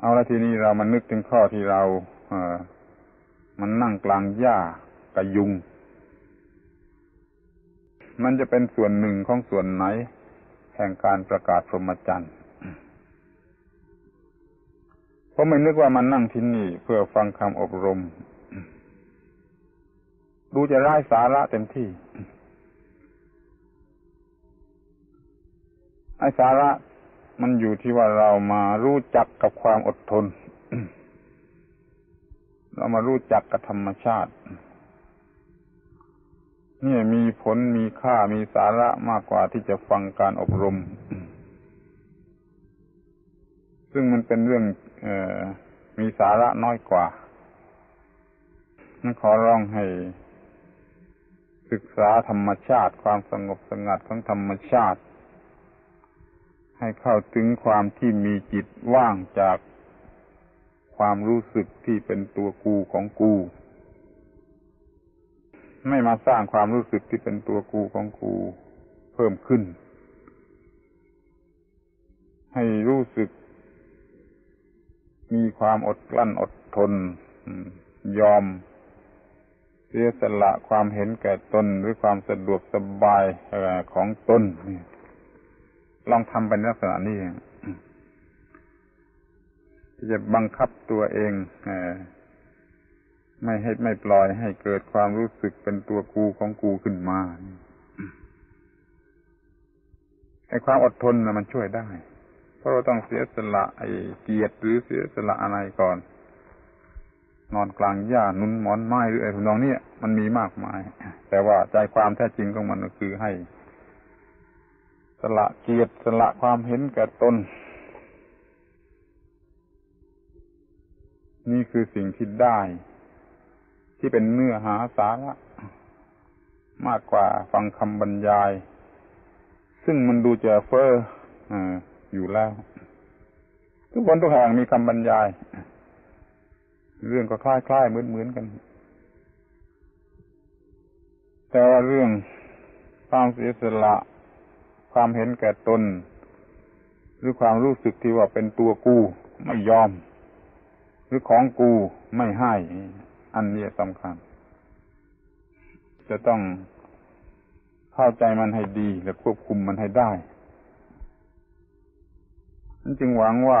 เอาละทีนี้เรามันนึกถึงข้อที่เราเออมันนั่งกลางหญ้ากระยุง มันจะเป็นส่วนหนึ่งของส่วนไหน แห่งการประกาศพรหมจรรย์เพราะไม่นึกว่ามันนั่งที่นี่เพื่อฟังคำอบรม ดูจะไร้สาระเต็มที่ไอ้สาระ มันอยู่ที่ว่าเรามารู้จักกับความอดทน เรามารู้จักกับธรรมชาติ นี่มีผลมีค่ามีสาระมากกว่าที่จะฟังการอบรม ซึ่งมันเป็นเรื่องออมีสาระน้อยกว่านั่นขอร้องให้ ศึกษาธรรมชาติ ความสงบสงัดของธรรมชาติ ให้เข้าถึงความที่มีจิตว่างจากความรู้สึกที่เป็นตัวกูของกู ไม่มาสร้างความรู้สึกที่เป็นตัวกูของกู เพิ่มขึ้น ให้รู้สึก มีความอดกลั้นอดทนยอมเสียสละความเห็นแก่ตนหรือความสะดวกสบายของตนนี่ ลองทำเป็นลักษณะนี้ที่จะบังคับตัวเองไม่ให้ไม่ปล่อยให้เกิดความรู้สึกเป็นตัวกูของกูขึ้นมาไอ้ความอดทนนะมันช่วยได้ เพราะเราต้องเสียสละไอ้เกียรติหรือเสียสละอะไรก่อน นอนกลางหญ้านุนหมอนไม้หรือไอ้พวกน้องเนี่ยมันมีมากมาย แต่ว่าใจความแท้จริงของมันก็คือให้ สละเกียรติสละความเห็นแก่ตน นี่คือสิ่งที่ได้ ที่เป็นเนื้อหาสาระมากกว่าฟังคำบรรยาย ซึ่งมันดูจะเฟอ้ออยู่แล้ว ทุกคนทุกแห่งมีคำบรรยาย เรื่องก็คล้ายๆเหมือนๆกัน แต่ว่าเรื่องความเสียสละ ความเห็นแก่ตน หรือความรู้สึกที่ว่าเป็นตัวกูไม่ยอม หรือของกูไม่ให้ อันนี้สำคัญ จะต้องเข้าใจมันให้ดีและควบคุมมันให้ได้ฉันจึงหวังว่า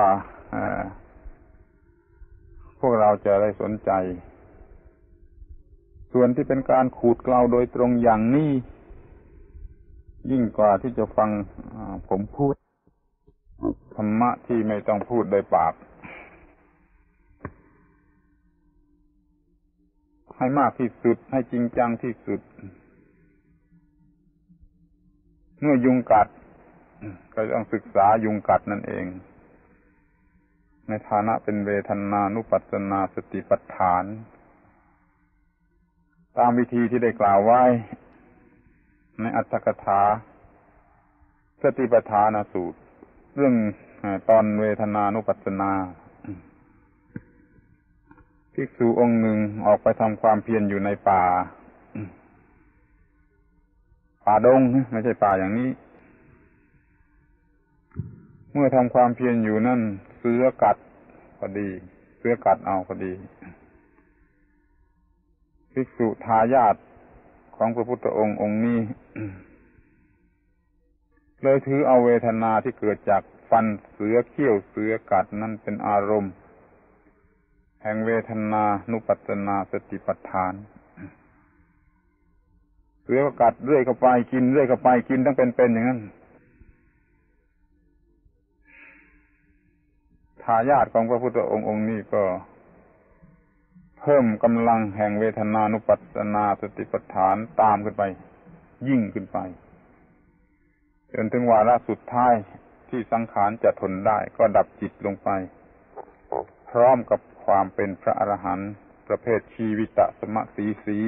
พวกเราจะได้สนใจ ส่วนที่เป็นการขูดเกลาโดยตรงอย่างนี้ ยิ่งกว่าที่จะฟังผมพูดธรรมะที่ไม่ต้องพูดโดยปาก ให้มากที่สุดให้จริงจังที่สุด เมื่อยุงกัด ก็ต้องศึกษายุงกัดนั่นเอง ในฐานะเป็นเวทนานุปัสสนาสติปัฏฐาน ตามวิธีที่ได้กล่าวไว้ ในอัตถกถาสติปัฏฐานสูตร เรื่องตอนเวทนานุปัสสนาภิกษุองค์หนึ่งออกไปทำความเพียรอยู่ในป่า ป่าดงไม่ใช่ป่าอย่างนี้ เมื่อทำความเพียรอยู่นั่น เสือกัดพอดี เสือกัดเอาพอดี ภิกษุทายาท ของพระพุทธองค์องค์นี้ เลยถือเอาเวทนาที่เกิดจากฟันเสือเขี้ยวเสือกัดนั่นเป็นอารมณ์ แห่งเวทนานุปัตนาสติปัฏฐาน เสือกัดเรื่อยเข้าไปกินเรื่อยเข้าไปกินทั้งเป็นๆอย่างนั้นทายาทของพระพุทธองค์องค์นี้ก็ เพิ่มกำลังแห่งเวทนานุปัสนาสติปัฏฐานตามขึ้นไป ยิ่งขึ้นไป จนถึงวาระสุดท้ายที่สังขารจะทนได้ก็ดับจิตลงไป พร้อมกับความเป็นพระอรหันต์ประเภทชีวิตะสมะสีสี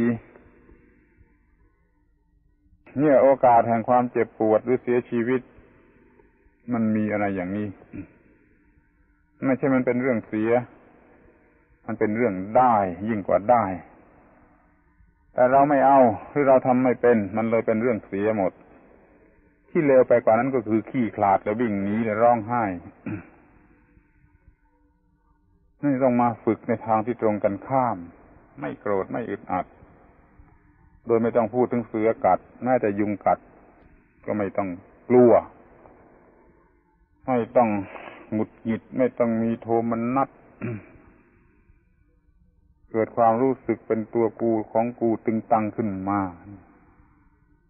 เนี่ยโอกาสแห่งความเจ็บปวดหรือเสียชีวิต มันมีอะไรอย่างนี้ ไม่ใช่มันเป็นเรื่องเสีย มันเป็นเรื่องได้ยิ่งกว่าได้ แต่เราไม่เอาหรือเราทำไม่เป็น มันเลยเป็นเรื่องเสียหมด ที่เลวไปกว่านั้นก็คือขี้ขลาดแล้ววิ่งหนีแล้วร้องไห้นี่ต้องมาฝึกในทางที่ตรงกันข้าม ไม่โกรธไม่อึดอัด โดยไม่ต้องพูดถึงเสือกัดแม้แต่ยุงกัด ก็ไม่ต้องกลัว ไม่ต้องหงุดหงิด ไม่ต้องมีโทมนัส เกิดความรู้สึกเป็นตัวกูของกูตึงตังขึ้นมา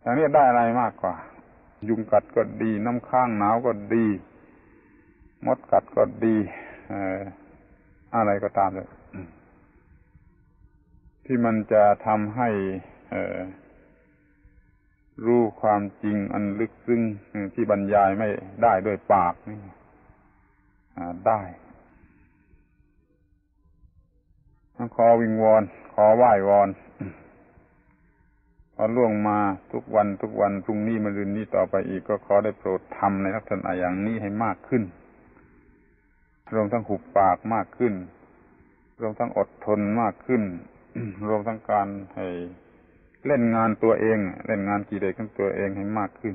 อย่างนี้ได้อะไรมากกว่า ยุงกัดก็ดี น้ำข้างหนาวก็ดี มดกัดก็ดีอะไรก็ตามเลยที่มันจะทำให้รู้ความจริงอันลึกซึ้งที่บรรยายไม่ได้ด้วยปากนี่ได้ ขอวิงวอน ขอไหว้วอนพอล่วงมาทุกวันทุกวันพรุ่งนี้มะรืนนี้ต่อไปอีกก็ขอได้โปรดทำในลักษณะอย่างนี้ให้มากขึ้นรวมทั้งหุบปากมากขึ้น รวมทั้งอดทนมากขึ้น รวมทั้งการให้เล่นงานตัวเอง เล่นงานกีเดของตัวเองให้มากขึ้น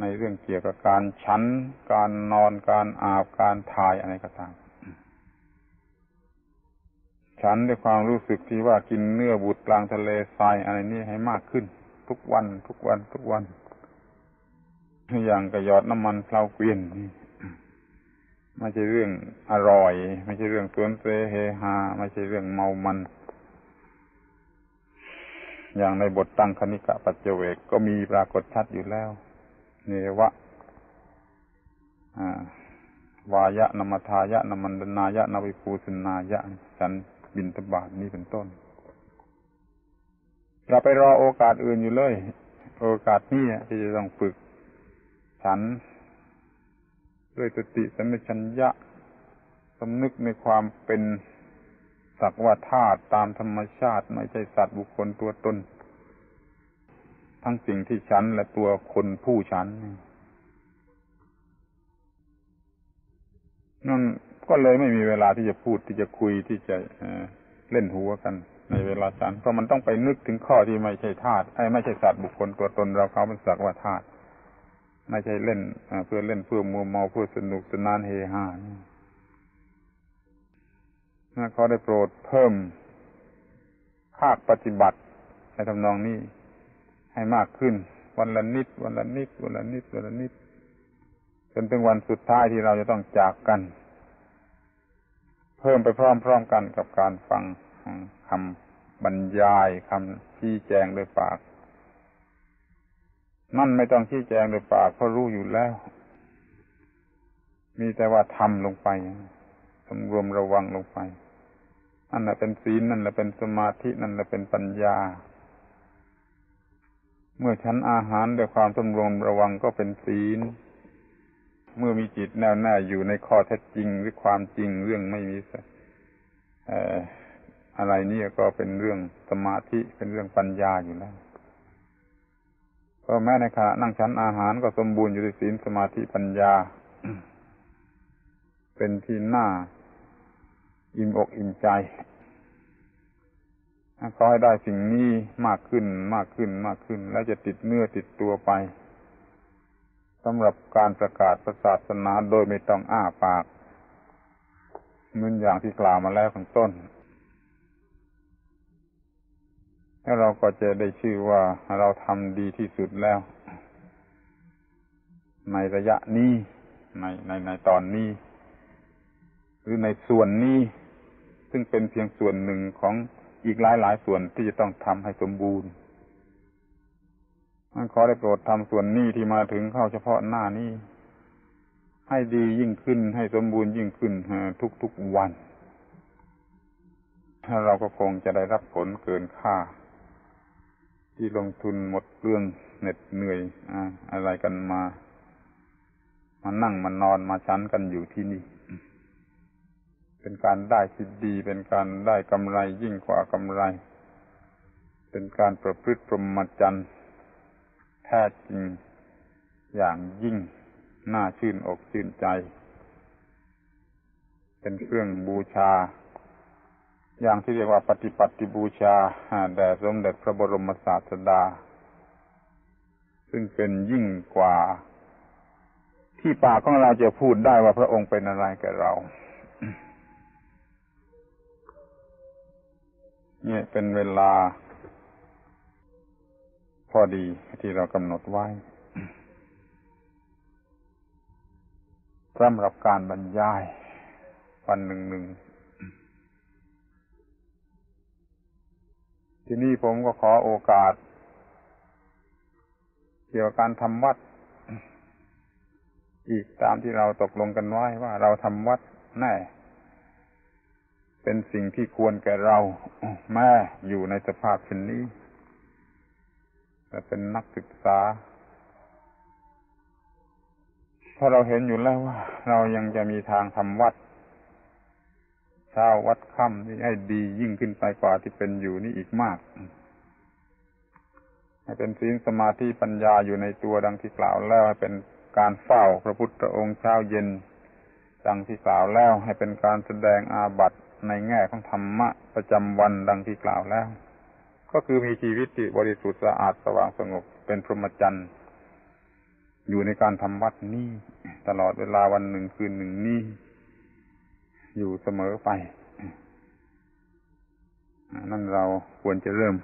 ในเรื่องเกี่ยวกับการฉันการนอนการอาบการถ่ายอะไรก็ตาม ฉันด้วยความรู้สึกที่ว่ากินเนื้อบุตรกลางทะเลทรายอะไรนี่ให้มากขึ้น ทุกวันทุกวันทุกวัน อย่างกระยอดน้ำมันเพลาเกวียนนี่ไม่ใช่เรื่องอร่อย ไม่ใช่เรื่องสวนเสเฮฮาไม่ใช่เรื่องเมามัน อย่างในบทตั้งคณิกะปัจเจเวกก็มีปรากฏชัดอยู่แล้ว เนวะวายะนมทายะนมันดนายะนวิภูสินายะฉัน บินตบาทนี้เป็นต้นอย่าไปรอโอกาสอื่นอยู่เลย โอกาสนี้ที่จะต้องฝึก ฉัน ด้วยสติสัมปชัญญะสำนึกในความเป็นสักว่าธาตุตามธรรมชาติไม่ใช่สัตว์บุคคลตัวตนทั้งสิ่งที่ฉันและตัวคนผู้ฉันนั่น ก็เลยไม่มีเวลาที่จะพูดที่จะคุยที่จะเล่นหัวกัน ในเวลาฉันเพราะมันต้องไปนึกถึงข้อที่ไม่ใช่ธาตุไอ้ไม่ใช่สัตว์บุคคลตัวตนเราเขาเป็นสักว่าธาตุไม่ใช่เล่นเพื่อเล่นเพื่อมัวเมาเพื่อสนุกสนานเฮฮาเขาได้โปรดเพิ่มภาคปฏิบัติในทำนองนี้ให้มากขึ้น วันละนิด วันละนิด วันละนิด วันละนิดจนถึงวันสุดท้ายที่เราจะต้องจากกัน พิ่มไปพร้อมๆกันกับการฟังคำบรรยายคำชี้แจงโดยปาก นั่นไม่ต้องชี้แจงโดยปากเพราะรู้อยู่แล้ว มีแต่ว่าทำลงไปสำรวมระวังลงไปนั่นแหละเป็นศีลนั่นแหละเป็นสมาธินั่นแหละเป็นปัญญา เมื่อฉันอาหารด้วยความสำรวมระวังก็เป็นศีล เมื่อมีจิตแน่วแน่อยู่ในข้อเท็จจริงหรือความจริงเรื่องไม่มีอะไรนี่ก็เป็นเรื่องสมาธิเป็นเรื่องปัญญาอยู่แล้วก็แม้ในขณะนั่งชั้นอาหารก็สมบูรณ์อยู่ในศีลสมาธิปัญญา เป็นที่น่าอิ่มอกอิ่มใจขอให้ได้สิ่งนี้มากขึ้นมากขึ้นมากขึ้น แล้วจะติดเนื้อติดตัวไป สำหรับการประกาศศาสนาโดยไม่ต้องอ้าปากเหมือนอย่างที่กล่าวมาแล้วข้างต้น แล้วเราก็จะได้ชื่อว่าเราทำดีที่สุดแล้ว ในระยะนี้ ในในในตอนนี้ หรือในส่วนนี้ ซึ่งเป็นเพียงส่วนหนึ่งของอีกหลายหลายส่วนที่จะต้องทำให้สมบูรณ์ ขอได้โปรดทำส่วนนี้ที่มาถึงเข้าเฉพาะหน้านี้ ให้ดียิ่งขึ้นให้สมบูรณ์ยิ่งขึ้นทุกๆวัน ถ้าเราก็คงจะได้รับผลเกินค่า ที่ลงทุนหมดเรื่องเหน็ดเหนื่อยอะไรกันมา มานั่งมานอนมาชั้นกันอยู่ที่นี่ เป็นการได้สิ่ดี เป็นการได้กำไรยิ่งกว่ากำไร เป็นการประพฤติพรหมจรรย์ แท้จริงอย่างยิ่งน่าชื่นอกชื่นใจ เป็นเครื่องบูชา อย่างที่เรียกว่าปฏิปัติบูชาแด่สมเด็จพระบรมศาสดา ซึ่งเป็นยิ่งกว่า ที่ปากของเราจะพูดได้ว่าพระองค์เป็นอะไรก่บเรา เนี่ยเป็นเวลา พอดีที่เรากำหนดไว้สำหรับการบรรยาย วันหนึ่งหนึ่งที่นี่ผมก็ขอโอกาส เกี่ยวกับการทำวัด อีกตามที่เราตกลงกันไว้ว่าเราทำวัดแน่ เป็นสิ่งที่ควรแก่เรา แม่อยู่ในสภาพเช่นนี้ แต่เป็นนักศึกษา เพราะเราเห็นอยู่แล้วว่า เรายังจะมีทางทำวัดเช้าวัดค่ำที่ให้ดียิ่งขึ้นไปกว่าที่เป็นอยู่นี่อีกมาก ให้เป็นศีลสมาธิปัญญาอยู่ในตัวดังที่กล่าวแล้วให้เป็นการเฝ้าพระพุทธองค์เช้าเย็น ดังที่กล่าวแล้วให้เป็นการแสดงอาบัติในแง่ของธรรมะประจำวันดังที่กล่าวแล้ว ก็คือมีชีวิตที่บริสุทธิ์สะอาดสว่างสงบเป็นพรหมจรรย์อยู่ในการทำวัดนี้ตลอดเวลาวันหนึ่งคืนหนึ่งนี้อยู่เสมอไป นั่นเราควรจะเริ่ม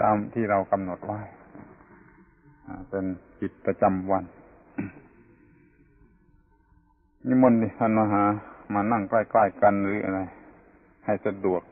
ตามที่เรากำหนดไว้เป็นกิจประจำวัน นิมนต์ดิท่านมาหา มานั่งใกล้ๆกันหรืออะไร ให้สะดวก